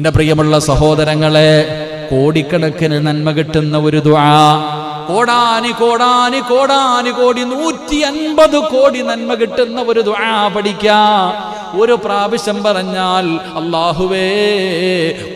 എന്റെ പ്രിയമുള്ള സഹോദരങ്ങളെ കോടിക്കണക്കിന് നന്മ കിട്ടുന്ന ഒരു ദുആ. കോടാനി കോടാനി കോടാനി കോടി നൂറ്റി അൻപത് കോടി നന്മ കിട്ടുന്ന ഒരു ദുആ പഠിക്കാ. ഒരു പ്രാവശ്യം പറഞ്ഞാൽ അള്ളാഹുവേ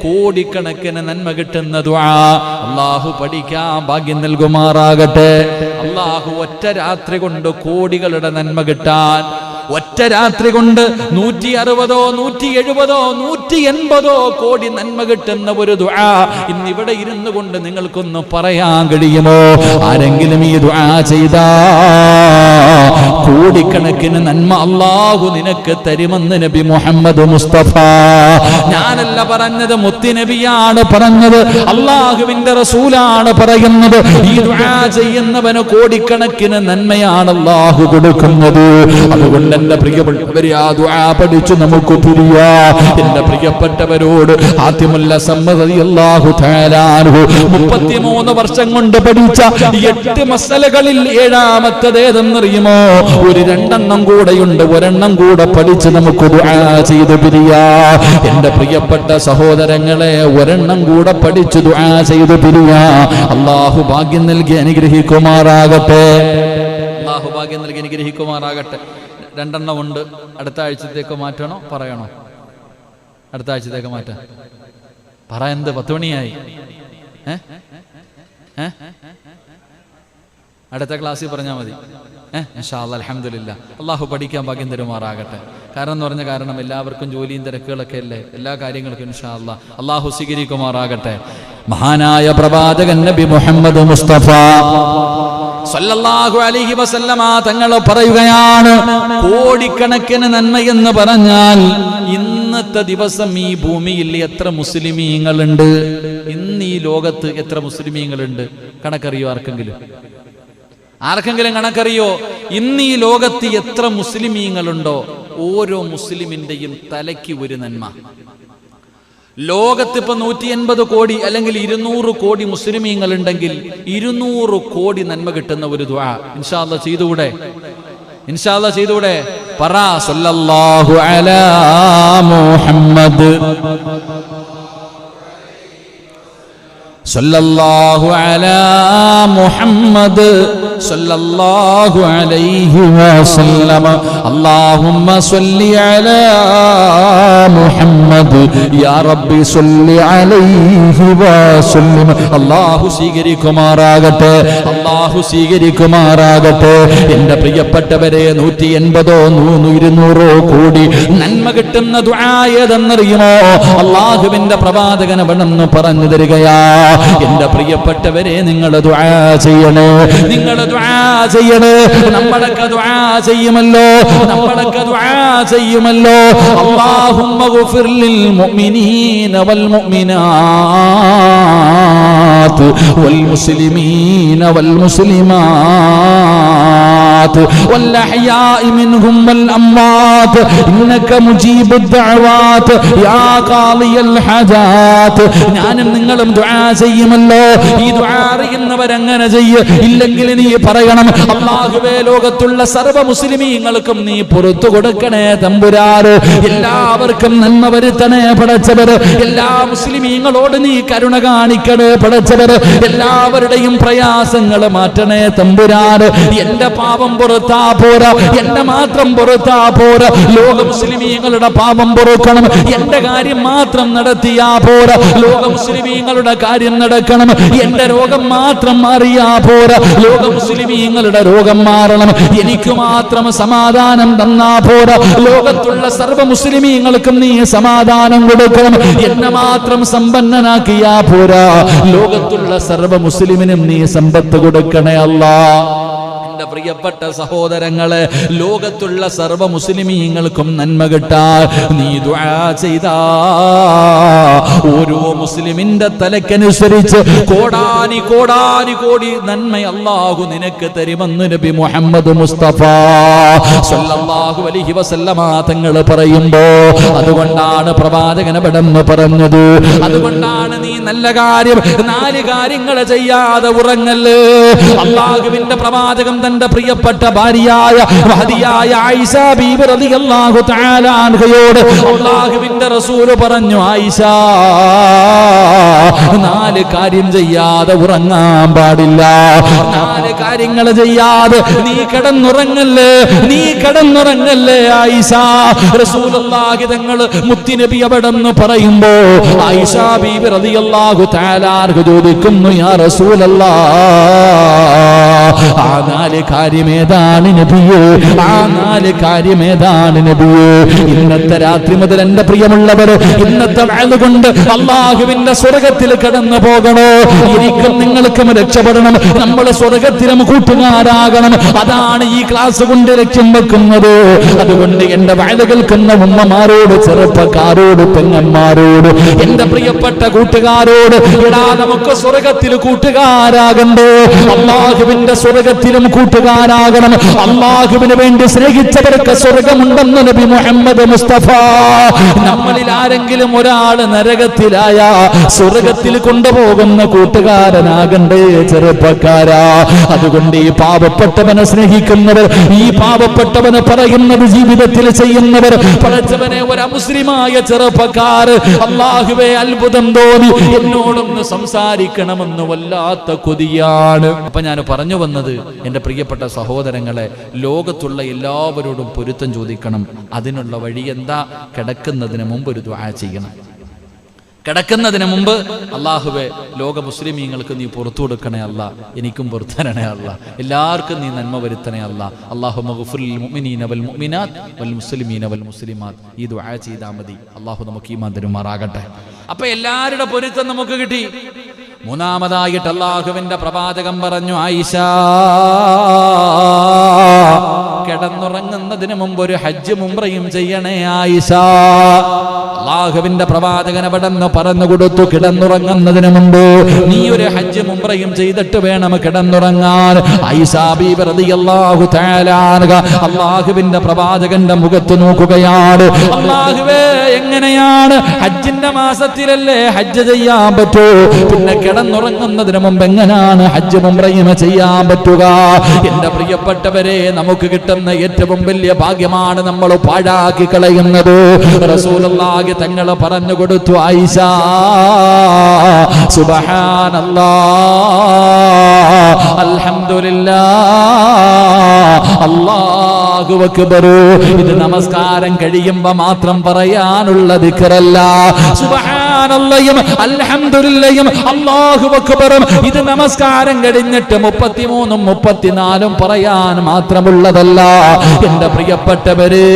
കോടിക്കണക്കിന് നന്മ കിട്ടുന്ന ദുആ. അള്ളാഹു പഠിക്കാൻ ഭാഗ്യം നൽകുമാറാകട്ടെ. അള്ളാഹു ഒറ്റ രാത്രി കൊണ്ട് കോടികളുടെ നന്മ കിട്ടാൻ ഒറ്റ രാത്രി കൊണ്ട് നൂറ്റി അറുപതോ നൂറ്റി എഴുപതോ നൂറ്റി എൺപതോ കോടി നന്മ കിട്ടുന്ന ഒരു ദുആ ഇന്ന് ഇവിടെ ഇരുന്നു കൊണ്ട് നിങ്ങൾക്കൊന്ന് പറയാൻ കഴിയുമോ? ആരെങ്കിലും ഈ ദുആ ചെയ്താ? കോടിക്കണക്കിന് നന്മ അള്ളാഹു നിനക്ക് തരുമെന്ന് നബി മുഹമ്മദ് മുസ്തഫ. ഞാനല്ല പറഞ്ഞത് മുത്തിനബിയാണ് പറഞ്ഞത്. അള്ളാഹുവിന്റെ റസൂലാണ് പറയുന്നത്. ഈ ചെയ്യുന്നവന് കോടിക്കണക്കിന് നന്മയാണ് അള്ളാഹു കൊടുക്കുന്നത്. അതുകൊണ്ട് എന്റെ പ്രിയപ്പെട്ടവരെ ആ ദുആ പഠിച്ചു നമുക്ക് പിരിയാ. എന്റെ പ്രിയപ്പെട്ടവരോട് ആദ്യമല്ല സമ്മതി അള്ളാഹു മുപ്പത്തിമൂന്ന് വർഷം കൊണ്ട് പഠിച്ച എട്ട് മസലകളിൽ ഏഴാമത്തത് ഏതെന്നറിയുമോ? ഒരു രണ്ടെണ്ണം കൂടെയുണ്ട്. ഒരെണ്ണം കൂടെ പഠിച്ച് നമുക്ക് ദുആ ചെയ്ത് പിരിയാ. എന്റെ പ്രിയപ്പെട്ട സഹോദരങ്ങളെ ഒരെണ്ണം കൂടെ പഠിച്ചു ദുആ ചെയ്ത് പിരിയാ. അള്ളാഹു ഭാഗ്യം നൽകി അനുഗ്രഹിക്കുമാറാകട്ടെ. അള്ളാഹു ഭാഗ്യം നൽകി അനുഗ്രഹിക്കുമാറാകട്ടെ. രണ്ടെണ്ണം ഉണ്ട്. അടുത്ത ആഴ്ചത്തേക്ക് മാറ്റണോ? പറയണോ? അടുത്ത ആഴ്ചത്തേക്ക് മാറ്റാ പറ എന്ത്? പത്ത് മണിയായി. അടുത്ത ക്ലാസ്സിൽ പറഞ്ഞാൽ മതി. ഏഹ് അലഹമില്ല അള്ളാഹു പഠിക്കാൻ ഭാഗ്യം തരുമാറാകട്ടെ. കാരണം എന്ന് പറഞ്ഞ കാരണം എല്ലാവർക്കും ജോലിയും തിരക്കുകളൊക്കെ അല്ലേ? എല്ലാ കാര്യങ്ങൾക്കും ഇൻഷാ അല്ലാ അള്ളാഹു സ്വീകരിക്കുമാറാകട്ടെ. മഹാനായ പ്രവാചകൻ നബി മുഹമ്മദ് മുസ്തഫ. സല്ലല്ലാഹു അലൈഹി വസല്ലമ തങ്ങൾ പറയുകയാണ് കോടിക്കണക്കിന് നന്മയെന്ന് പറഞ്ഞാൽ ഇന്നത്തെ ദിവസം ഈ ഭൂമിയിൽ എത്ര മുസ്ലിമീങ്ങളുണ്ട്? ഇന്ന് ഈ ലോകത്ത് എത്ര മുസ്ലിമീങ്ങളുണ്ട്? കണക്കറിയോ ആർക്കെങ്കിലും? ആർക്കെങ്കിലും കണക്കറിയോ? ഇന്ന് ഈ ലോകത്ത് എത്ര മുസ്ലിമീങ്ങളുണ്ടോ? ഓരോ മുസ്ലിമിന്റെയും തലയ്ക്ക് ഒരു നന്മ. ലോകത്ത് ഇപ്പൊ നൂറ്റി എൺപത് കോടി അല്ലെങ്കിൽ ഇരുന്നൂറ് കോടി മുസ്ലിമീങ്ങൾ ഉണ്ടെങ്കിൽ ഇരുന്നൂറ് കോടി നന്മ കിട്ടുന്ന ഒരു ദ്വാ ഇൻഷാല്ല ചെയ്തുകൂടെ? ഇൻഷാല്ല ചെയ്തുകൂടെ? പറ സല്ലല്ലാഹു അലാ മുഹമ്മദ്. സല്ലല്ലാഹു അലാ മുഹമ്മദ് സല്ലല്ലാഹു അലൈഹി വസല്ലമ. അല്ലാഹുമ്മ സ്വല്ലി അലാ മുഹമ്മദ്. യാ റബ്ബി സ്വല്ലി അലൈഹി വസല്ലമ. അല്ലാഹു സ്വീകരിക്കുമാറാകട്ടെ. അല്ലാഹു സ്വീകരിക്കുമാറാകട്ടെ. എന്റെ പ്രിയപ്പെട്ടവരെ നൂറ്റി എൺപതോ നൂറ് ഇരുന്നൂറോ കൂടി നന്മ കിട്ടുന്ന ദുആയതെന്നറിയുമോ അള്ളാഹുവിന്റെ പ്രവാചകൻ അവിടെന്ന് പറഞ്ഞു തരികയാ. എന്റെ പ്രിയപ്പെട്ടവരെ നിങ്ങൾ ദുആ ചെയ്യണേ. നിങ്ങൾ ചെയ്യണേ. നമ്മളൊക്കെ ചെയ്യുമല്ലോ. നമ്മളൊക്കെ ചെയ്യുമല്ലോ. ഗുഫിർ ലിൽ മുഅ്മിനീന വൽ വൽ മുസ്ലിമീന വൽ മുസ്ലിമാത്ത് والأحياء منهم والأموات إنك مجيب الدعوات يا قاضي الحاجات ഞാനും നിങ്ങളും ദുആ ചെയ്യുമല്ലോ ഈ ദുആ അറിയുന്നവരങ്ങനെ ചെയ്യ് ഇല്ലെങ്കിൽ നീ പറയണം അള്ളാഹുവേ ലോകത്തുള്ള സർവ്വ മുസ്ലിമീങ്ങൾക്കും നീ പുറത്തു കൊടുക്കണേ തമ്പുരാറ് എല്ലാവർക്കും നന്മ വരുത്തണേ പടച്ചവര് എല്ലാ മുസ്ലിമീങ്ങളോട് നീ കരുണ കാണിക്കണേ പടച്ചവര് എല്ലാവരുടെയും പ്രയാസങ്ങൾ മാറ്റണേ തമ്പുരാറ് എന്റെ പാപം പുറത്താ പോരാ. എന്റെ മാത്രം പുറത്താ പോരാ. ലോക മുസ്ലിമീങ്ങളുടെ പാപം പൊറുക്കണം. എന്റെ കാര്യം മാത്രം നടത്തിയാ പോരാ. ലോക മുസ്ലിമീങ്ങളുടെ കാര്യം നടക്കണം. എന്റെ രോഗം മാത്രം മാറിയാ പോരാ. ലോക മുസ്ലിമീങ്ങളുടെ രോഗം മാറണം. എനിക്ക് മാത്രം സമാധാനം തന്നാ പോരാ. ലോകത്തുള്ള സർവ മുസ്ലിമീങ്ങൾക്കും നീ സമാധാനം കൊടുക്കണം. എന്നെ മാത്രം സമ്പന്നനാക്കിയാ പോരാ. ലോകത്തുള്ള സർവ മുസ്ലിമിനും നീ സമ്പത്ത് കൊടുക്കണേ അല്ലാ. എന്റെ പ്രിയപ്പെട്ട സഹോദരങ്ങളെ ലോകത്തുള്ള സർവ മുസ്ലിമീങ്ങൾക്കും നന്മ കിട്ടാ നീ ദുആ ചെയ്താ. ഓരോ മുസ്ലിമിന്റെ തലക്കനുസരിച്ച് കോടാനി കോടാനി കോടി നന്മ അള്ളാഹു നിനക്ക് തരുമെന്ന് നബി മുഹമ്മദ് മുസ്തഫ സല്ലല്ലാഹു അലൈഹി വസല്ലമ തങ്ങൾ പറയുമ്പോ അതുകൊണ്ടാണ് പ്രവാചകൻ പടന്ന് പറഞ്ഞത്. അതുകൊണ്ടാണ് നീ നല്ല കാര്യം നാല് കാര്യങ്ങൾ ചെയ്യാതെ ഉറങ്ങല്ലേ അള്ളാഹുവിന്റെ പ്രവാചകം തന്റെ പ്രിയപ്പെട്ട ഭാര്യയായ മഹതിയായ ആയിഷ ബീബി റളിയല്ലാഹു തആല അൻഹയോട് അല്ലാഹുവിന്റെ റസൂൽ പറഞ്ഞു ആയിഷ നാല് കാര്യം ചെയ്യാതെ ഉറങ്ങാൻ പാടില്ല. നാല് കാര്യങ്ങൾ ചെയ്യാതെ നീ കിടന്നുറങ്ങല്ലേ? നീ കിടന്നുറങ്ങല്ലേ ആയിഷ? റസൂലുള്ളാഹി തങ്ങൾ മുത്തിനബി അവിടെന്ന് പറയുമ്പോ ആയിഷ ബീബി റളിയല്ലാഹു തആല ചോദിക്കുന്നു യാ റസൂലല്ലാഹ് ആ നാല് കാര്യമേതാണ് നബിയേ? ആ നാല് കാര്യമേതാണ് നബിയേ? ഇന്നത്തെ രാത്രി മുതൽ എന്റെ പ്രിയമുള്ളവർ ഇന്നത്തെ വാഴ് കൊണ്ട് അള്ളാഹുവിന്റെ സ്വർഗത്തിൽ കടന്നു പോകണോ? എനിക്കും നിങ്ങൾക്കും രക്ഷപ്പെടണം. നമ്മൾ സ്വർഗത്തിലും കൂട്ടുകാരാകണം. അതാണ് ഈ ക്ലാസ് കൊണ്ട് ലക്ഷ്യം വെക്കുന്നത്. അതുകൊണ്ട് എന്റെ കേൾക്കുന്ന ഉമ്മമാരോട് ചെറുപ്പക്കാരോട് പെങ്ങന്മാരോട് എന്റെ പ്രിയപ്പെട്ട കൂട്ടുകാരോട് ഇടാ നമുക്ക് സ്വർഗത്തിൽ കൂട്ടുകാരാകണ്ടേ? അള്ളാഹുവിന്റെ സ്വർഗത്തിലും കൂട്ടുകാരാകണം. അള്ളാഹുവിന് വേണ്ടി സ്നേഹിച്ചവർക്ക് സ്വർഗമുണ്ടെന്ന് നബി മുഹമ്മദ് മുസ്തഫ. നമ്മളിൽ ആരെങ്കിലും ഒരാൾ നരകത്തിലായ സ്വർഗത്തിൽ കൊണ്ടുപോകുന്ന കൂട്ടുകാരനാകണ്ടേ ചെറുപ്പക്കാരാ. അതുകൊണ്ട് ഈ പാവപ്പെട്ടവനെ സ്നേഹിക്കുന്നവർ ഈ പാവപ്പെട്ടവന് പറയുന്നത് ജീവിതത്തിൽ ചെയ്യുന്നവർ പഠിച്ചവനെ ഒരു മുസ്ലിമായ ചെറുപ്പക്കാർ അള്ളാഹുവെ അത്ഭുതം തോന്നി എന്നോടൊന്ന് സംസാരിക്കണമെന്ന് വല്ലാത്ത കൊതിയാണ്. അപ്പൊ ഞാൻ പറഞ്ഞു വന്നത് എന്റെ പ്രിയപ്പെട്ട സഹോദരങ്ങളെ ലോകത്തുള്ള എല്ലാവരോടും പൊരുത്തം ചോദിക്കണം. അതിനുള്ള വഴി എന്താ? കിടക്കുന്നതിന് മുമ്പ് ഒരു ദ്വാ ചെയ്യണം. കിടക്കുന്നതിന് മുമ്പ് അള്ളാഹുവെ ലോക മുസ്ലിമീങ്ങൾക്ക് നീ പുറത്തു കൊടുക്കണേ അല്ല. എനിക്കും പുറത്തരണേ അല്ല. എല്ലാവർക്കും നീ നന്മ വരുത്തണേ അല്ല. അള്ളാഹു വൽ മുഅ്മിനാത്ത് വൽ മുസ്ലിമീന വൽ മുസ്ലിമാത്ത്. ഈ ദുആ ചെയ്താൽ മതി. അള്ളാഹു നമുക്ക് ഈ തരുമാറാകട്ടെ. അപ്പൊ എല്ലാവരുടെ പൊരുത്തം നമുക്ക് കിട്ടി. മൂന്നാമതായിട്ട് അള്ളാഹുവിന്റെ പ്രവാചകം പറഞ്ഞു ആയിഷ കിടന്നുറങ്ങുന്നതിന് മുമ്പ് ഒരു ഹജ്ജ് മുംറയും ചെയ്യണേ ആയിഷ. അള്ളാഹുവിന്റെ പ്രവാചകൻ അവിടെ നിന്ന് പറഞ്ഞു കൊടുത്തു കിടന്നുറങ്ങുന്നതിന് മുമ്പ്. നീ ഒരു ഹജ്ജ് മുമ്പ്രയും ചെയ്തിട്ട് വേണം കിടന്നുറങ്ങാൻ. അള്ളാഹുവിന്റെ പ്രവാചകന്റെ മുഖത്ത് നോക്കുകയാണ്. അള്ളാഹുവേ എങ്ങനെയാണ്? ഹജ്ജിന്റെ മാസത്തിലല്ലേ ഹജ്ജ് ചെയ്യാൻ പറ്റൂ? പിന്നെ കിടന്നുറങ്ങുന്നതിന് മുമ്പ് എങ്ങനെയാണ് ഹജ്ജ് മുമ്പ്രയും ചെയ്യാൻ പറ്റുക? എന്റെ പ്രിയപ്പെട്ടവരെ നമുക്ക് കിട്ടുന്ന ഏറ്റവും വലിയ ഭാഗ്യമാണ് നമ്മൾ പാഴാക്കി കളയുന്നത്. റസൂലുള്ളാഹി തങ്ങൾ പറഞ്ഞു കൊടുത്തു ആയിഷ. സുബ്ഹാനല്ലാ. അൽഹംദുലില്ലാ. അല്ലാഹു അക്ബർ ഇത് നമസ്കാരം കഴിയുമ്പോ മാത്രം പറയാനുള്ള ദിക്റല്ല സുബ്ഹാനല്ലയും അൽഹംദുലില്ലയും അല്ലാഹു അക്ബറും. ഇത് നമസ്കാരം കഴിഞ്ഞിട്ട് മുപ്പത്തിമൂന്നും മുപ്പത്തിനാലും പറയാൻ മാത്രമുള്ളതല്ല. എന്റെ പ്രിയപ്പെട്ടവരെ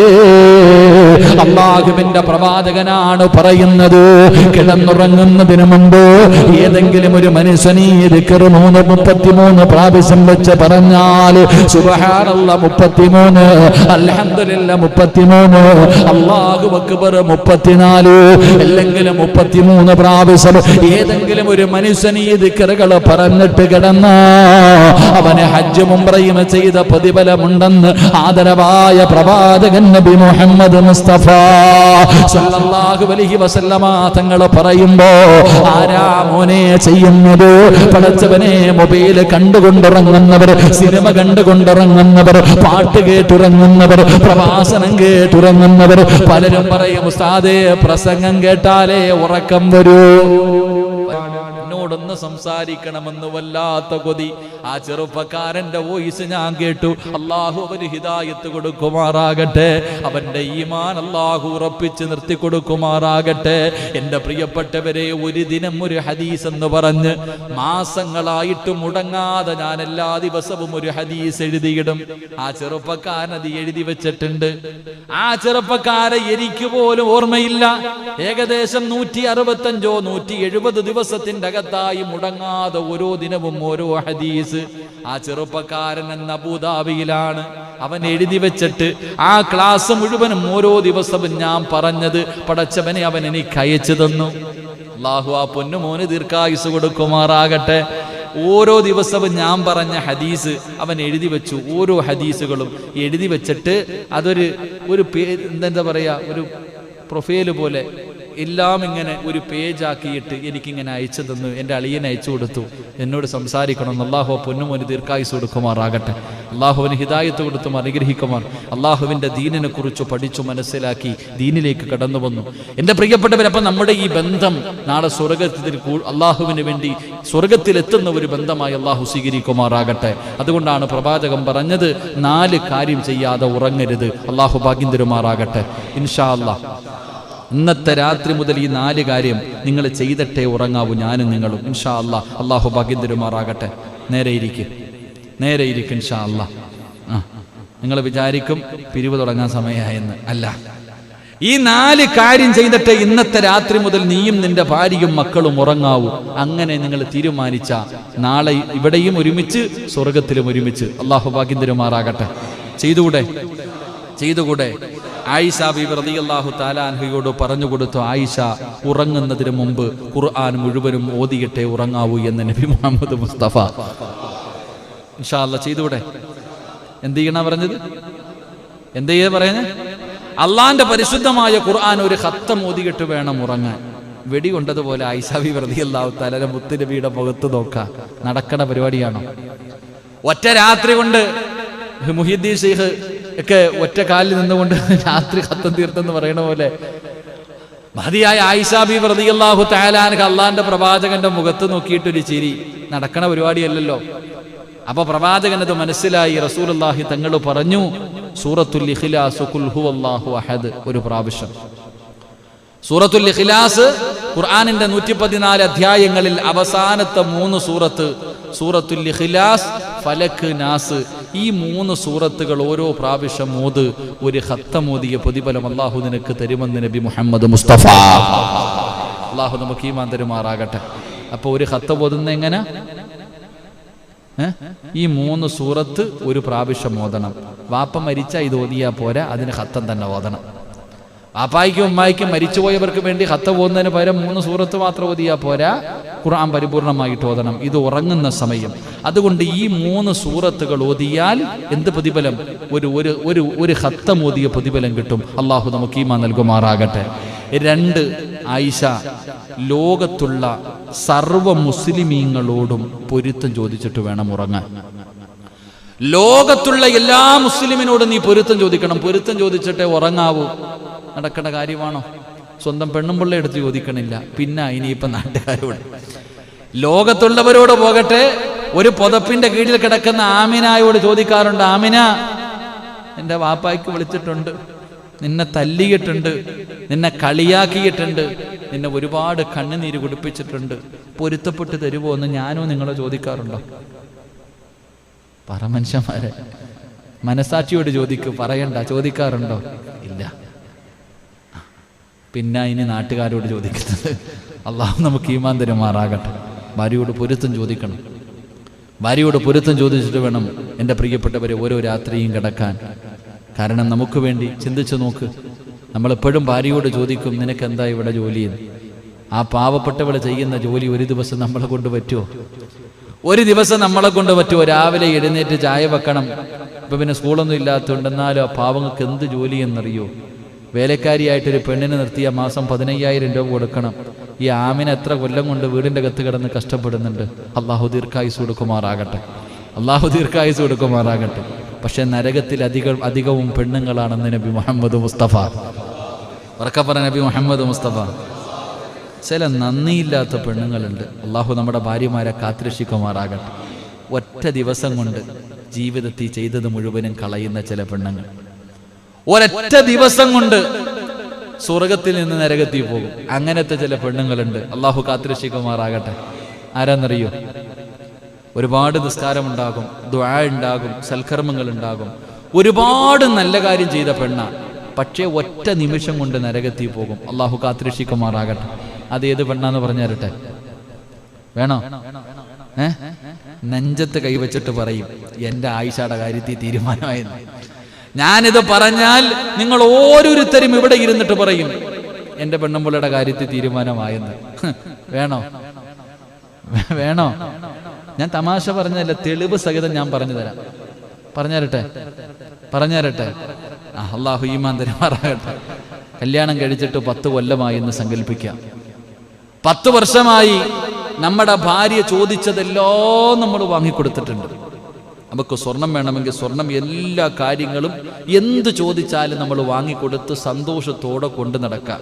അള്ളാഹുവിന്റെ പ്രവാചകനാണ് പറയുന്നത്. കിടന്നുറങ്ങുന്നതിന് മുമ്പ് ഏതെങ്കിലും ഒരു മനുഷ്യനീ ദിക്കറ് മൂന്ന് മുപ്പത്തിമൂന്ന് പ്രാവശ്യം വെച്ച് പറഞ്ഞാൽ സുബഹാനുള്ള മുപ്പത്തിമൂന്ന് അൽഹംദുലില്ല മുപ്പത്തിമൂന്ന് അക്ബർ മുപ്പത്തിനാല് അല്ലെങ്കിൽ മുപ്പത്തിമൂന്ന് പ്രാവശ്യം ഏതെങ്കിലും ഒരു മനുഷ്യൻ ഈ പറഞ്ഞിട്ട് കിടന്ന അവന് ഹജ്ജ് മുംബ്രയും ചെയ്ത പ്രതിഫലമുണ്ടെന്ന് ആദരവായ പ്രവാചകൻ നബി മുഹമ്മദ് മുസ്തഫ സല്ലല്ലാഹു അലൈഹി വസല്ലമ തങ്ങൾ പറയുമ്പോ ആരാ മോനെ ചെയ്യുന്നത്? പടച്ചവനെ മൊബൈൽ കണ്ടുകൊണ്ടിറങ്ങുന്നവർ സിനിമ കണ്ടുകൊണ്ടിറങ്ങുന്നവർ പാട്ട് കേട്ടുറങ്ങുന്നവർ പ്രവാസനം കേട്ടുറങ്ങുന്നവർ പലരും പറയും ഉസ്താദേ പ്രസംഗം കേട്ടാലേ ഉറക്കം വരൂ. എന്നോടൊന്ന് സംസാരിക്കണമെന്ന് വല്ലാത്ത കൊതി. ആ ചെറുപ്പക്കാരന്റെ വോയിസ് ഞാൻ കേട്ടു. അള്ളാഹു അവന് ഹിതായത്ത് കൊടുക്കുമാറാകട്ടെ. അവന്റെ ഈമാൻ അള്ളാഹു ഉറപ്പിച്ച് നിർത്തി കൊടുക്കുമാറാകട്ടെ എന്റെ പ്രിയപ്പെട്ടവരെ ഒരു ദിനം ഒരു ഹദീസ് എന്ന് പറഞ്ഞ് മാസങ്ങളായിട്ട് മുടങ്ങാതെ ഞാൻ എല്ലാ ദിവസവും ഒരു ഹദീസ് എഴുതിയിടും. ആ ചെറുപ്പക്കാരൻ അത് എഴുതി വെച്ചിട്ടുണ്ട്. ആ ചെറുപ്പക്കാരെ എനിക്ക് പോലും ഓർമ്മയില്ല. ഏകദേശം നൂറ്റി അറുപത്തഞ്ചോ നൂറ്റി എഴുപത് ദിവസത്തിന്റെ അകത്തായി മുടങ്ങാതെ ഓരോ ദിനവും ഓരോ ഹദീസ്. ആ ചെറുപ്പക്കാരൻ എന്ന അബൂദാബിയിലാണ്. അവൻ എഴുതി വെച്ചിട്ട് ആ ക്ലാസ് മുഴുവനും ഓരോ ദിവസവും ഞാൻ പറഞ്ഞത് പടച്ചവനെ അവൻ എനിക്ക് അയച്ചു തന്നു. അള്ളാഹു ആ പൊന്നുമോന് ദീർഘായുസ് കൊടുക്കുമാറാകട്ടെ. ഓരോ ദിവസവും ഞാൻ പറഞ്ഞ ഹദീസ് അവൻ എഴുതി വെച്ചു. ഓരോ ഹദീസുകളും എഴുതി വെച്ചിട്ട് അതൊരു ഒരു എന്താ പറയുക ഒരു പ്രൊഫൈൽ പോലെ എല്ലാം ഇങ്ങനെ ഒരു പേജ് ആക്കിയിട്ട് എനിക്കിങ്ങനെ അയച്ചു തന്നു. എന്റെ അളിയനെ അയച്ചു കൊടുത്തു. എന്നോട് സംസാരിക്കണം. അള്ളാഹു പൊന്നുമോന് ദീർഘായുസ് കൊടുക്കുമാറാകട്ടെ. അള്ളാഹുവിന് ഹിദായത്ത് കൊടുത്തും അനുഗ്രഹിക്കുമാർ. അള്ളാഹുവിന്റെ ദീനിനെ കുറിച്ച് പഠിച്ചു മനസ്സിലാക്കി ദീനിലേക്ക് കടന്നു വന്നു. എന്റെ പ്രിയപ്പെട്ടവരപ്പം നമ്മുടെ ഈ ബന്ധം നാളെ സ്വർഗത്തിൽ അള്ളാഹുവിന് വേണ്ടി സ്വർഗത്തിലെത്തുന്ന ഒരു ബന്ധമായി അള്ളാഹു സ്വീകരിക്കുമാറാകട്ടെ. അതുകൊണ്ടാണ് പ്രവാചകം പറഞ്ഞത് നാല് കാര്യം ചെയ്യാതെ ഉറങ്ങരുത്. അള്ളാഹു ഭാഗ്യം തരുമാറാകട്ടെ. ഇൻഷാ അള്ളാഹ് ഇന്നത്തെ രാത്രി മുതൽ ഈ നാല് കാര്യം നിങ്ങൾ ചെയ്തിട്ടേ ഉറങ്ങാവൂ ഞാനും നിങ്ങളും. ഇൻഷാ അല്ലാ അള്ളാഹു ഭാഗ്യം തരുമാറാകട്ടെ നേരെ ഇരിക്കും. നേരെ ഇരിക്കും ഇൻഷാ അല്ലാ ആ നിങ്ങൾ വിചാരിക്കും പിരിവ് തുടങ്ങാൻ സമയമായെന്ന്. അല്ല. ഈ നാല് കാര്യം ചെയ്തിട്ട് ഇന്നത്തെ രാത്രി മുതൽ നീയും നിന്റെ ഭാര്യയും മക്കളും ഉറങ്ങാവൂ. അങ്ങനെ നിങ്ങൾ തീരുമാനിച്ച നാളെ ഇവിടെയും ഒരുമിച്ച് സ്വർഗത്തിലും ഒരുമിച്ച്. അള്ളാഹു ഭാഗ്യം തരുമാറാകട്ടെ ചെയ്തുകൂടെ? ചെയ്തുകൂടെ? ആയിഷ ബീബി റളിയല്ലാഹു താലാൻഹയോട് പറഞ്ഞു കൊടുത്തു ആയിഷ ഉറങ്ങുന്നതിന് മുമ്പ് ഖുർആൻ മുഴുവനും ഓതിയിട്ടേ ഉറങ്ങാവൂ എന്ന് നബി മുഹമ്മദ് മുസ്തഫ. ഇൻഷാ ചെയ്തൂടെ എന്ത് ചെയ്യണ പറഞ്ഞത്? എന്ത് ചെയ്യാ പറയുന്നത് അള്ളാന്റെ പരിശുദ്ധമായ ഖുർആൻ ഒരു ഹത്തം ഓതിയിട്ട് വേണം ഉറങ്ങാൻ. വെടി കൊണ്ടതുപോലെ ഐസാബി പ്രതിയല്ലാവു തലര മുത്തുനബിയുടെ മുഖത്ത് നോക്കാം. നടക്കണ പരിപാടിയാണോ? ഒറ്റ രാത്രി കൊണ്ട് മുഹിദ്ദീൻ ഷെയ്ഖ് ഒക്കെ ഒറ്റ കാലിൽ നിന്നുകൊണ്ട് രാത്രി കത്തം തീർത്തെന്ന് പറയണ പോലെ. മതിയായ ആയിഷാബി പ്രതിയല്ലാഹു താലാനക്ക് അള്ളാന്റെ പ്രവാചകന്റെ മുഖത്ത് നോക്കിയിട്ടൊരു ചിരി. നടക്കണ പരിപാടിയല്ലല്ലോ. അപ്പൊ പ്രവാചകൻ അത് മനസ്സിലായി. റസൂലുള്ളാഹി തങ്ങൾ പറഞ്ഞു സൂറത്തുൽ ഇഖ്ലാസ് അഹദ് ഒരു പ്രാവശ്യം. സൂറത്തുൽ ഇഖ്ലാസ് ഖുർആനിന്റെ നൂറ്റി പതിനാല് അധ്യായങ്ങളിൽ അവസാനത്തെ മൂന്ന് സൂറത്ത് സൂറത്തുൽ ഇഖ്ലാസ് ഫലക്ക് നാസ്. ഈ മൂന്ന് സൂറത്തുകൾ ഓരോ പ്രാവശ്യം ഓത് ഒരു ഹത്തമോദിയ പ്രതിഫലം അള്ളാഹു നിനക്ക് തരുമെന്ന് നബി മുഹമ്മദ് മുസ്തഫ. അള്ളാഹു നമുക്ക് ഈ തരുമാറാകട്ടെ. അപ്പൊ ഒരു ഹത്ത ഓതുന്ന എങ്ങനെ? ഈ മൂന്ന് സൂറത്ത് ഒരു പ്രാവശ്യം ഓതണം. വാപ്പ മരിച്ച ഇത് ഓതിയാ പോരാ അതിന് ഹത്തം തന്നെ ഓതണം. വാപ്പായിക്കും ഉമ്മായിക്കും മരിച്ചുപോയവർക്ക് വേണ്ടി ഹത്ത പോകുന്നതിന് പകരം മൂന്ന് സൂറത്ത് മാത്രം ഓതിയാ പോരാ ഖുർആൻ പരിപൂർണമായിട്ട് ഓതണം. ഇത് ഉറങ്ങുന്ന സമയം. അതുകൊണ്ട് ഈ മൂന്ന് സൂറത്തുകൾ ഓതിയാൽ എന്ത് പ്രതിഫലം? ഒരു ഒരു ഒരു ഒരു ഹത്തം ഓതിയ പ്രതിഫലം കിട്ടും. അള്ളാഹു നമുക്ക് ഈമ നൽകുമാറാകട്ടെ. രണ്ട് ആയിഷ ലോകത്തുള്ള സർവ മുസ്ലിമീങ്ങളോടും പൊരുത്തം ചോദിച്ചിട്ട് വേണം ഉറങ്ങാൻ. ലോകത്തുള്ള എല്ലാ മുസ്ലിമിനോടും നീ പൊരുത്തം ചോദിക്കണം. പൊരുത്തം ചോദിച്ചിട്ടേ ഉറങ്ങാവൂ. നടക്കേണ്ട കാര്യമാണോ? സ്വന്തം പെണ്ണും പിള്ള എടുത്ത് ചോദിക്കണില്ല. പിന്നെ ഇനിയിപ്പം നാട്ടുകാരോട്. ലോകത്തുള്ളവരോട് പോകട്ടെ. ഒരു പുതപ്പിന്റെ കീഴിൽ കിടക്കുന്ന ആമിനായോട് ചോദിക്കാറുണ്ട് ആമിന എന്റെ വാപ്പായ്ക്ക് വിളിച്ചിട്ടുണ്ട്. നിന്നെ തല്ലിയിട്ടുണ്ട്. നിന്നെ കളിയാക്കിയിട്ടുണ്ട്. നിന്നെ ഒരുപാട് കണ്ണുനീര് കുടിപ്പിച്ചിട്ടുണ്ട്. പൊരുത്തപ്പെട്ട് തരുമോ എന്ന് ഞാനും നിങ്ങളെ ചോദിക്കാറുണ്ടോ? പറ മനുഷ്യന്മാരെ. മനസാക്ഷിയോട് ചോദിക്കൂ പറയണ്ട ചോദിക്കാറുണ്ടോ? പിന്നെ ഇനി നാട്ടുകാരോട് ചോദിക്കുന്നത് അള്ളാഹു നമുക്ക് ഈമാൻ തരുമാറാകട്ടെ. ഭാര്യയോട് പൊരുത്തം ചോദിക്കണം. ഭാര്യയോട് പൊരുത്തം ചോദിച്ചിട്ട് വേണം എന്റെ പ്രിയപ്പെട്ടവരെ ഓരോ രാത്രിയും കിടക്കാൻ. കാരണം നമുക്ക് വേണ്ടി ചിന്തിച്ചു നോക്ക്. നമ്മളെപ്പോഴും ഭാര്യയോട് ചോദിക്കും നിനക്ക് എന്താ ഇവിടെ ജോലി? ആ പാവപ്പെട്ടവൾ ചെയ്യുന്ന ജോലി ഒരു ദിവസം നമ്മളെ കൊണ്ട് പറ്റുമോ? ഒരു ദിവസം നമ്മളെ കൊണ്ട് പറ്റുമോ? രാവിലെ എഴുന്നേറ്റ് ചായ വെക്കണം. ഇപ്പൊ പിന്നെ സ്കൂളൊന്നും ഇല്ലാത്തതുകൊണ്ട് എന്നാലും ആ പാവങ്ങൾക്ക് എന്ത് ജോലി എന്നറിയോ? വേലക്കാരിയായിട്ടൊരു പെണ്ണിനെ നിർത്തിയ മാസം പതിനയ്യായിരം രൂപ കൊടുക്കണം. ഈ ആമിന് എത്ര കൊല്ലം കൊണ്ട് വീടിന്റെ കത്ത് കിടന്ന് കഷ്ടപ്പെടുന്നുണ്ട്. അള്ളാഹു ദീർഘായുസ് കൊടുക്കുമാറാകട്ടെ. അള്ളാഹു ദീർഘായുസ് കൊടുക്കുമാറാകട്ടെ. പക്ഷെ നരകത്തിൽ അധികം അധികവും പെണ്ണുങ്ങളാണെന്ന് നബി മുഹമ്മദ് മുസ്തഫ. ഉറക്കപ്പറ നബി മുഹമ്മദ് മുസ്തഫ. ചില നന്ദിയില്ലാത്ത പെണ്ണുങ്ങളുണ്ട്. അള്ളാഹു നമ്മുടെ ഭാര്യമാരെ കാത്തിരക്ഷിക്കുമാറാകട്ടെ. ഒറ്റ ദിവസം കൊണ്ട് ജീവിതത്തിൽ ചെയ്തത് മുഴുവനും കളയുന്ന ചില പെണ്ണുങ്ങൾ. ഒരൊറ്റ ദിവസം കൊണ്ട് സ്വർഗത്തിൽ നിന്ന് നരകത്തിൽ പോകും. അങ്ങനത്തെ ചില പെണ്ണുങ്ങളുണ്ട്. അള്ളാഹു കാത്തിരക്ഷിക്കുമാറാകട്ടെ. ആരാന്നറിയോ? ഒരുപാട് നിസ്കാരം ഉണ്ടാകും ദ്വാ ഉണ്ടാകും സൽക്കർമ്മങ്ങൾ ഉണ്ടാകും ഒരുപാട് നല്ല കാര്യം ചെയ്ത പെണ്ണ. പക്ഷേ ഒറ്റ നിമിഷം കൊണ്ട് നരകത്തിൽ പോകും. അള്ളാഹു കാത്തിരക്ഷിക്കുമാറാകട്ടെ. അത് ഏത് പെണ്ണാന്ന് പറഞ്ഞു തരട്ടെ വേണോ? ഏ? നെഞ്ചത്ത് കൈവച്ചിട്ട് പറയും എന്റെ ആയിഷയുടെ കാര്യത്തിൽ തീരുമാനമായെന്ന്. ഞാനിത് പറഞ്ഞാൽ നിങ്ങൾ ഓരോരുത്തരും ഇവിടെ ഇരുന്നിട്ട് പറയും എന്റെ പെണ്ണുമ്പുള്ളയുടെ കാര്യത്തിൽ തീരുമാനമായെന്ന്. വേണോ? വേണോ? ഞാൻ തമാശ പറഞ്ഞതല്ല തെളിവ് സഹിതം ഞാൻ പറഞ്ഞു തരാം. പറഞ്ഞു തരട്ടെ പറഞ്ഞു തരട്ടെ ആ അള്ളാഹു ഈമാൻ തരുമാറാകട്ടെ. കല്യാണം കഴിച്ചിട്ട് പത്ത് കൊല്ലമായി എന്ന് സങ്കല്പിക്കാം. പത്ത് വർഷമായി നമ്മുടെ ഭാര്യ ചോദിച്ചതെല്ലാം നമ്മൾ വാങ്ങിക്കൊടുത്തിട്ടുണ്ട്. നമുക്ക് സ്വർണം വേണമെങ്കിൽ സ്വർണം എല്ലാ കാര്യങ്ങളും എന്ത് ചോദിച്ചാലും നമ്മൾ വാങ്ങിക്കൊടുത്ത് സന്തോഷത്തോടെ കൊണ്ടു നടക്കാം.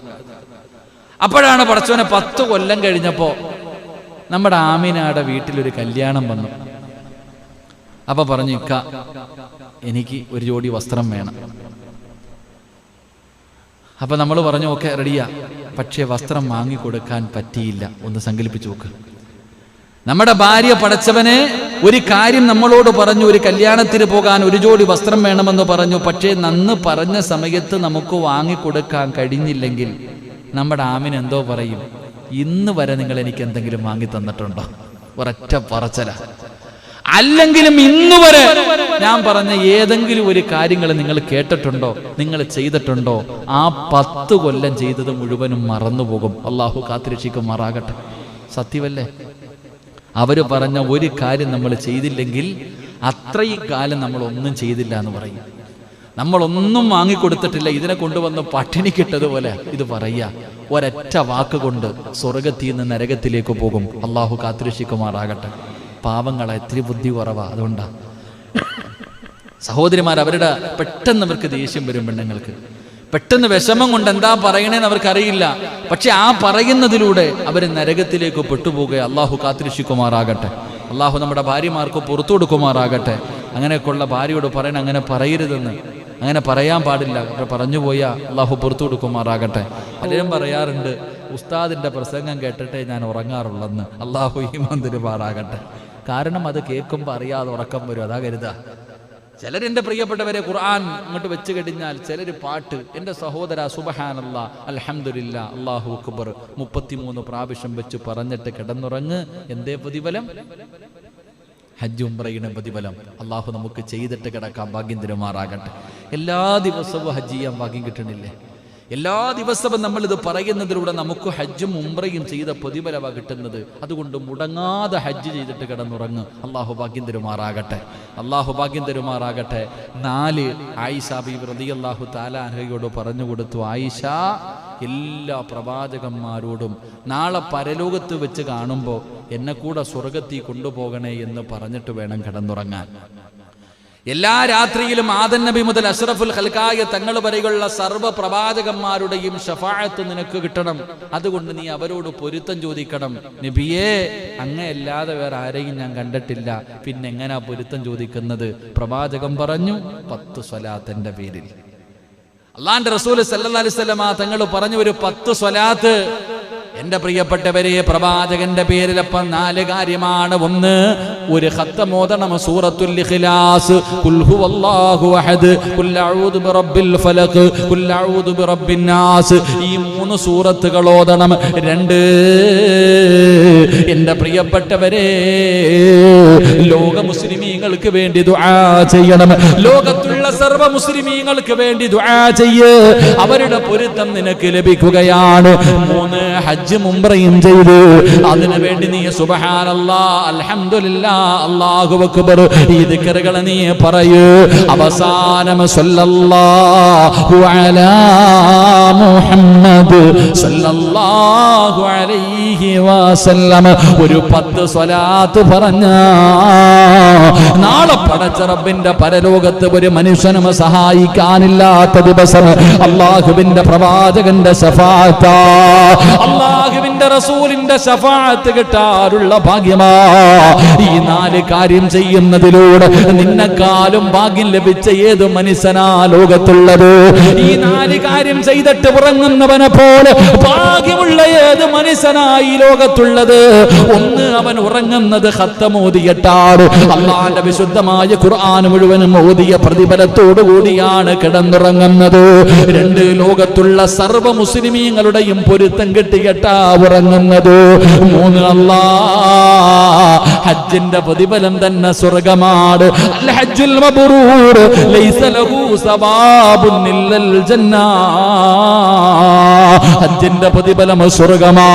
അപ്പോഴാണ് പടച്ചവനെ പത്ത് കൊല്ലം കഴിഞ്ഞപ്പോൾ നമ്മുടെ ആമിനയുടെ വീട്ടിലൊരു കല്യാണം വന്നു. അപ്പൊ പറഞ്ഞു ഇക്ക എനിക്ക് ഒരു ജോഡി വസ്ത്രം വേണം. അപ്പൊ നമ്മൾ പറഞ്ഞു ഓക്കെ റെഡിയാ. പക്ഷേ വസ്ത്രം വാങ്ങിക്കൊടുക്കാൻ പറ്റിയില്ല. ഒന്ന് സങ്കല്പിച്ചു നോക്ക്. നമ്മുടെ ഭാര്യ പടച്ചവനെ ഒരു കാര്യം നമ്മളോട് പറഞ്ഞു ഒരു കല്യാണത്തിന് പോകാൻ ഒരു ജോഡി വസ്ത്രം വേണമെന്ന് പറഞ്ഞു പക്ഷേ നന്ന് പറഞ്ഞ സമയത്ത് നമുക്ക് വാങ്ങിക്കൊടുക്കാൻ കഴിഞ്ഞില്ലെങ്കിൽ നമ്മുടെ ആമിന് എന്തോ പറയും ഇന്ന് വരെ നിങ്ങൾ എനിക്ക് എന്തെങ്കിലും വാങ്ങി തന്നിട്ടുണ്ടോ? ഒരൊറ്റ പറച്ചല. അല്ലെങ്കിലും ഇന്ന് വരെ ഞാൻ പറഞ്ഞ ഏതെങ്കിലും ഒരു കാര്യങ്ങൾ നിങ്ങൾ കേട്ടിട്ടുണ്ടോ നിങ്ങൾ ചെയ്തിട്ടുണ്ടോ ആ പത്ത് കൊല്ലം ചെയ്തത് മുഴുവനും മറന്നുപോകും. അള്ളാഹു കാത്തിരക്ഷിക്കും മാറാകട്ടെ സത്യമല്ലേ? അവർ പറഞ്ഞ ഒരു കാര്യം നമ്മൾ ചെയ്തില്ലെങ്കിൽ അത്രയും കാലം നമ്മൾ ഒന്നും ചെയ്തില്ല എന്ന് പറയും. നമ്മളൊന്നും വാങ്ങിക്കൊടുത്തിട്ടില്ല. ഇതിനെ കൊണ്ടുവന്ന് പട്ടിണി കിട്ടതുപോലെ ഇത് പറയുക. ഒരൊറ്റ വാക്കുകൊണ്ട് സ്വർഗത്തിൽ നിന്ന് നരകത്തിലേക്ക് പോകും. അള്ളാഹു കാത്തിരക്ഷിക്കുമാറാകട്ടെ. പാവങ്ങളെ ഇത്തിരി ബുദ്ധി കുറവാ അതുകൊണ്ടാണ് സഹോദരിമാർ അവരുടെ പെട്ടെന്ന് അവർക്ക് ദേഷ്യം വരും പെണ്ണുങ്ങൾക്ക്. പെട്ടെന്ന് വിഷമം കൊണ്ട് എന്താ പറയണേന്ന് അവർക്കറിയില്ല. പക്ഷെ ആ പറയുന്നതിലൂടെ അവർ നരകത്തിലേക്ക് പെട്ടുപോകുക അള്ളാഹു കാത്തിരക്ഷിക്കുമാറാകട്ടെ. അള്ളാഹു നമ്മുടെ ഭാര്യമാർക്ക് പുറത്തു കൊടുക്കുമാറാകട്ടെ. അങ്ങനെയൊക്കെയുള്ള ഭാര്യയോട് പറയണ അങ്ങനെ പറയരുതെന്ന്. അങ്ങനെ പറയാൻ പാടില്ല. പറഞ്ഞു പോയാൽ അള്ളാഹു പുറത്തു കൊടുക്കുമാറാകട്ടെ. പലരും പറയാറുണ്ട് ഉസ്താദിന്റെ പ്രസംഗം കേട്ടിട്ടേ ഞാൻ ഉറങ്ങാറുള്ളെന്ന്. അള്ളാഹു ഈമാൻ തരുമാറാകട്ടെ. കാരണം അത് കേൾക്കുമ്പോൾ അറിയാതെ ഉറക്കം വരും. അതാ ചിലരെന്റെ പ്രിയപ്പെട്ടവരെ ഖുർആൻ അങ്ങോട്ട് വെച്ച് കഴിഞ്ഞാൽ ചിലർ പാട്ട് എന്റെ സഹോദര സുബഹാനല്ല അലഹമില്ല അള്ളാഹു അക്ബർ മുപ്പത്തിമൂന്ന് പ്രാവശ്യം വെച്ച് പറഞ്ഞിട്ട് കിടന്നുറങ്ങ് എന്തേ പ്രതിഫലം? ഹജ്ജ് ഉംറയുടെ പ്രതിഫലം. അള്ളാഹു നമുക്ക് ചെയ്തിട്ട് കിടക്കാൻ ഭാഗ്യം തരുമാറാകട്ടെ. എല്ലാ ദിവസവും ഹജ്ജ് ചെയ്യാൻ ഭാഗ്യം കിട്ടണില്ലേ? എല്ലാ ദിവസവും നമ്മൾ ഇത് പറയുന്നതിലൂടെ നമുക്ക് ഹജ്ജും ഉംറയും ചെയ്ത പ്രതിഫലവ കിട്ടുന്നത്. അതുകൊണ്ട് മുടങ്ങാതെ ഹജ്ജ് ചെയ്തിട്ട് കിടന്നുറങ്ങ്. അള്ളാഹു ഭാഗ്യം തരുമാറാകട്ടെ. അള്ളാഹു ഭാഗ്യം തരുമാറാകട്ടെ. നാല് ആയിഷ ബീബ് റതി അള്ളാഹു താലാഹയോട് പറഞ്ഞു കൊടുത്തു. ആയിഷ എല്ലാ പ്രവാചകന്മാരോടും നാളെ പരലോകത്ത് വെച്ച് കാണുമ്പോൾ എന്നെ കൂടെ സ്വർഗത്തിൽ കൊണ്ടുപോകണേ എന്ന് പറഞ്ഞിട്ട് വേണം കിടന്നുറങ്ങാൻ. എല്ലാ രാത്രിയിലും ആദൻ നബി മുതൽ അഷ്റഫുൽ ഹൽക്കായ തങ്ങൾ വരെയുള്ള സർവ പ്രവാചകന്മാരുടെയും ഷഫായത്ത് നിനക്ക് കിട്ടണം. അതുകൊണ്ട് നീ അവരോട് പൊരുത്തം ചോദിക്കണം. നബിയേ അങ്ങയല്ലാതെ വേറെ ആരെയും ഞാൻ കണ്ടിട്ടില്ല. പിന്നെ എങ്ങനാ പൊരുത്തം ചോദിക്കുന്നത്? പ്രവാചകൻ പറഞ്ഞു പത്ത് സ്വലാത്തിന്റെ പേരിൽ. അള്ളാന്റെ റസൂൽ സല്ലാ അലൈഹി വസല്ലമ തങ്ങൾ പറഞ്ഞു ഒരു പത്ത് സ്വലാത്ത് എന്റെ പ്രിയപ്പെട്ടവരെ പ്രവാചകന്റെ പേരിലപ്പം നാല് കാര്യമാണ്. ഒന്ന് ഒരു ഹത്തമോദണം സൂറത്തുൽ ഇഖ്ലാസ്. ഖുൽ ഹുവല്ലാഹു അഹദ് ഖുൽ അഊദു ബിറബ്ബിൽ ഫലഖ് ഖുൽ അഊദു നാസ്. ഈ മൂന്ന് സൂറത്തുകൾ ഓതണം. രണ്ട് എന്റെ പ്രിയപ്പെട്ടവരെ ലോക മുസ്ലിമീങ്ങൾക്ക് വേണ്ടി ദുആ ചെയ്യണം. ലോകത്തുള്ള സർവ മുസ്ലിമീങ്ങൾക്ക് വേണ്ടി ദുആ ചെയ്യ്. അവരുടെ പൊരുത്തം നിനക്ക് ലഭിക്കുകയാണ്. മൂന്ന് ഹജ്ജ് മുംറയും ചെയ്ത്. അതിനു വേണ്ടി നീ സുബ്ഹാനല്ലാ അൽഹംദുലില്ലാ അല്ലാഹു അക്ബർ ഈ ദിക്റുകൾ നീ പറയൂ. അവസാനം സല്ലല്ലാഹു അലാ മുഹമ്മദ് സല്ലല്ലാഹു അലൈഹി വസല്ലം. ഒരു പത്ത് സ്വലാത്ത് പറഞ്ഞ നാളെ പടച്ച റബ്ബിന്റെ പരലോകത്ത് ഒരു മനുഷ്യനും സഹായിക്കാനില്ലാത്ത ദിവസം അള്ളാഹുവിന്റെ പ്രവാചകന്റെ ശഫാത്ത. അള്ളാഹുവിന്റെ റസൂലിന്റെ ശഫാത്ത് കിട്ടാറുള്ള ഭാഗ്യമാ. ഈ നാല് കാര്യം ചെയ്യുന്നതിലൂടെ നിന്നെക്കാളും ഭാഗ്യം ലഭിച്ച ഏത് മനുഷ്യനാ ലോകത്തുള്ളത്? ഈ നാല് കാര്യം ചെയ്തിട്ട് ഉറങ്ങുന്നവനെ പോലെ ഭാഗ്യമുള്ള ഏത് മനുഷ്യനായി ലോകത്തുള്ളത്? ഒന്ന് അവൻ ഉറങ്ങുന്നത് ഹത്തമോദിയട്ടാറ് അള്ളാന്റെ വിശുദ്ധമായ ഖുർആൻ മുഴുവനും ഓതിയ പ്രതിഫലത്തോടു കൂടിയാണ് കിടന്നുറങ്ങുന്നത്. രണ്ട് ലോകത്തുള്ള സർവ മുസ്ലിമീങ്ങളുടെയും പൊരുത്തം കെട്ടികെട്ടാ ഉറങ്ങുന്നത്. മൂന്ന് ഹജ്ജിന്റെ പ്രതിഫലം തന്നെ സ്വർഗമാണ്. അൽ ഹജ്ജുൽ ലൈസ ലഹു ഇല്ലൽ ഹജ്ജിന്റെ പ്രതിഫലം സ്വർഗമാ.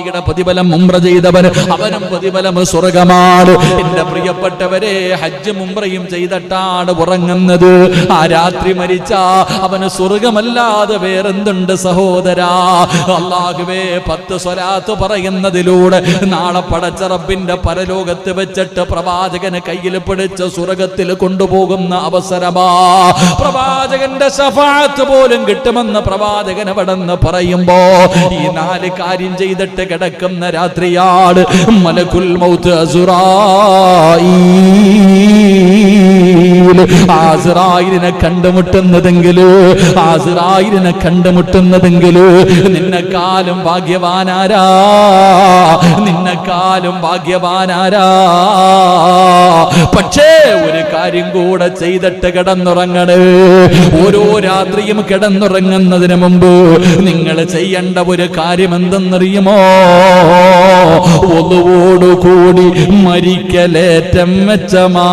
ഉംറയുടെ പ്രതിഫലം ഉംറ ചെയ്തവൻ അവനും പ്രതിഫലം സ്വർഗമാണ്. എന്റെ പ്രിയപ്പെട്ടവരെ ഹജ്ജ് ഉംറയും ചെയ്തിട്ടാണ് ഉറങ്ങുന്നത്. ആ രാത്രി മരിച്ച അവന് സ്വർഗമല്ലാതെ വേറെന്തുണ്ട് സഹോദരാ? അള്ളാഹുവേ പത്ത് സ്വലാത്ത് പറയുന്നതിലൂടെ നാളെ പടച്ച റബ്ബിന്റെ പരലോകത്ത് വെച്ചിട്ട് പ്രവാചകന് കയ്യിൽ പിടിച്ച് സ്വർഗത്തിൽ കൊണ്ടുപോകുന്ന അവസരമാ. പ്രവാചകന്റെ ശഫാത്ത് പോലും കിട്ടുമെന്ന് പ്രവാചകൻ അവിടെ പറയുമ്പോ ഈ നാല് കാര്യം ചെയ്തിട്ട് കിടക്കുന്ന രാത്രിയാണ് മലക്കുൽ മൗത്ത് അസുറായി. ആസിറായിനെ കണ്ടുമുട്ടുന്നതെങ്കിൽ? ആസിറായിനെ കണ്ടുമുട്ടുന്നതെങ്കിൽ? നിന്നെക്കാലും ഭാഗ്യവാനാരാ? നിന്നെക്കാലും ഭാഗ്യവാനാരാ? പക്ഷേ ഒരു കാര്യം കൂടെ ചെയ്തിട്ട് കിടന്നുറങ്ങണേ. ഓരോ രാത്രിയും കിടന്നുറങ്ങുന്നതിന് മുമ്പ് നിങ്ങൾ ചെയ്യേണ്ട ഒരു കാര്യം എന്തെന്നറിയുമോ? ഒന്നുവോടുകൂടി മരിക്കലേറ്റം മെച്ചമാ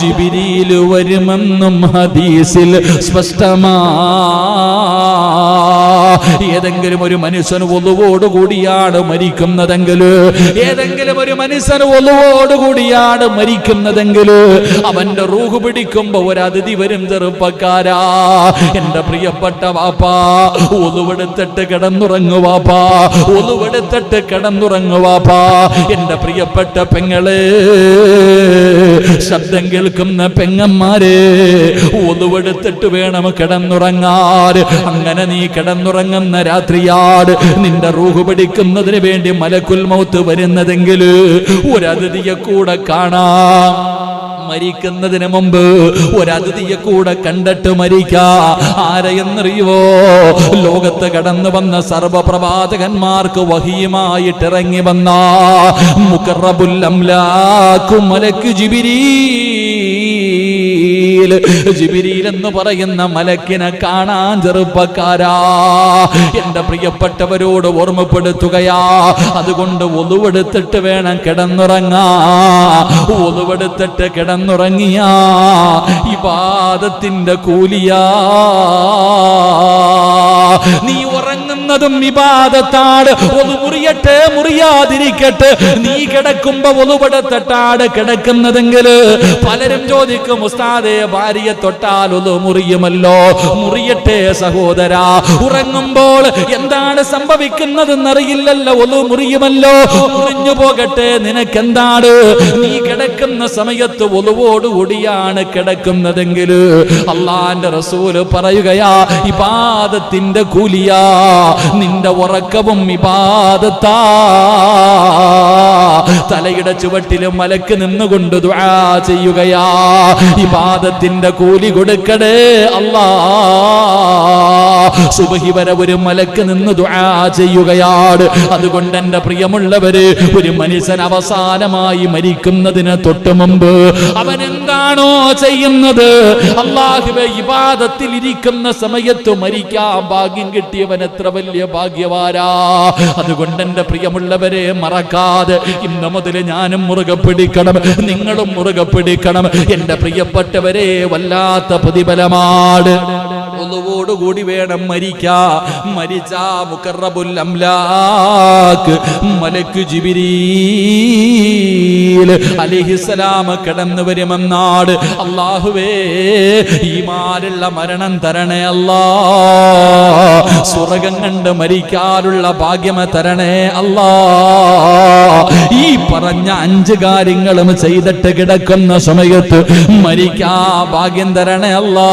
ജിബിരിയിൽ വരുമെന്നും ഹദീസിൽ സ്പഷ്ടമാ. ഏതെങ്കിലും ഒരു മനുഷ്യൻ കൂടിയാണ് മരിക്കുന്നതെങ്കിൽ ഏതെങ്കിലും ഒരു മനുഷ്യൻ കൂടിയാണ് മരിക്കുന്നതെങ്കിൽ അവന്റെ റൂഹ് പിടിക്കുമ്പോ ഒരു അതിഥി വരും ചെറുപ്പക്കാരാ. എന്റെ പ്രിയപ്പെട്ട വാപ്പാ കിടന്നുറങ്ങു വാപ്പാ. കിടന്നുറങ്ങുവാപ്പാ കിടന്നുറങ്ങു വാപ്പാ. എന്റെ പ്രിയപ്പെട്ട പെങ്ങളെ ശബ്ദം കേൾക്കുന്ന പെങ്ങന്മാരെ ഒതുവെടുത്തിട്ട് വേണം കിടന്നുറങ്ങാൻ. അങ്ങനെ നീ കിടന്നുറങ്ങുന്ന രാത്രിയാട് നിന്റെ റൂഹ് പിടിക്കുന്നതിന് വേണ്ടി മലക്കുൽ മൗത്ത് വരുന്നതെങ്കിൽ ഒരതിഥിയെ കൂടെ കാണാം. മരിക്കുന്നതിന് മുമ്പ് ഒരതിഥിയെ കൂടെ കണ്ടിട്ട് മരിക്കാ. ആരെയെന്നറിയുവോ? ലോകത്ത് കടന്നു വന്ന സർവപ്രവാചകന്മാർക്ക് വഹിയുമായിട്ട് ഇറങ്ങി വന്ന മുക്കറബുല്ലംലാക്കുമലക്ക് ജിബിരീ ജിബിരീൽ. എന്ന് പറയുന്ന മലക്കിനെ കാണാൻ ചെറുപ്പക്കാരാ. എന്റെ പ്രിയപ്പെട്ടവരോട് ഓർമ്മപ്പെടുത്തുകയാ. അതുകൊണ്ട് ഒതുവെടുത്തിട്ട് വേണം കിടന്നുറങ്ങാ ഒതുവെടുത്തിട്ട് കിടന്നുറങ്ങിയാ ഈ പാദത്തിന്റെ കൂലിയാ. നീ ഉറങ്ങുന്നതും വിവാദത്താണ് ഒന്ന് മുറിയട്ടെ മുറിയാതിരിക്കട്ടെ. നീ കിടക്കുമ്പോ ഒതുപടത്തട്ടാട് കിടക്കുന്നതെങ്കിൽ പലരും ചോദിക്കും ഉസ്താദെ ഭാര്യയെ തൊട്ടാൽ ഒന്ന് മുറിയുമല്ലോ? മുറിയട്ടെ സഹോദര. ഉറങ്ങുമ്പോൾ എന്താണ് സംഭവിക്കുന്നതെന്നറിയില്ലല്ലോ ഒന്ന് മുറിയുമല്ലോ? മുറിഞ്ഞു പോകട്ടെ നിനക്കെന്താണ്? നീ കിടക്കുന്ന സമയത്ത് ഒലുവോടുകൂടിയാണ് കിടക്കുന്നതെങ്കിൽ അള്ളാന്റെ റസൂൽ പറയുകയാ ഇബാദത്തിന്റെ കൂലിയാ നിന്റെ ഉറക്കവും ഇബാദത്താ. തലയുടെ ചുവട്ടിലും മലക്ക് നിന്നുകൊണ്ട് ദുആ ചെയ്യുകയാ. ഇബാദത്തിന്റെ കൂലി കൊടുക്കടേ അല്ലാ. സുബഹി വരെ ഒരു മലക്ക് നിന്ന് ദുആ ചെയ്യുകയാണ്. അതുകൊണ്ട് എന്റെ പ്രിയമുള്ളവര് ഒരു മനുഷ്യൻ അവസാനമായി മരിക്കുന്നതിന് തൊട്ട് മുമ്പ് അവൻ എന്താണോ ചെയ്യുന്നത്? അള്ളാഹുവെ ഇബാദത്തിൽ ഇരിക്കുന്ന സമയത്ത് മരിക്കാൻ ഭാഗ്യം കിട്ടിയവൻ എത്ര വലിയ ഭാഗ്യവാരാ അതുകൊണ്ട് എന്റെ പ്രിയമുള്ളവരെ മറക്കാതെ ഇന്ന് മുതൽ ഞാനും മുറുകെ പിടിക്കണം നിങ്ങളും മുറുകെ പിടിക്കണം. എന്റെ പ്രിയപ്പെട്ടവരെ വല്ലാത്ത പ്രതിഫലമാണ്. ഒന്നുവോടുകൂടി വേണം മരിക്കാ. മരിച്ചാ മുക്കറബുൽ അംലാക്ക് മലക്ക് ജിബിരീൽ അലിഹിസലാമ കടന്നു വരുമെന്നാട് അള്ളാഹുവേ ഈമാനുള്ള മരണം തരണേ അല്ലാ. സ്വർഗം കണ്ട് മരിക്കാനുള്ള ഭാഗ്യമ തരണേ അല്ലാ. ഈ പറഞ്ഞ അഞ്ച് കാര്യങ്ങളും ചെയ്തിട്ട് കിടക്കുന്ന സമയത്ത് മരിക്കാ ഭാഗ്യം തരണേ അല്ലാ.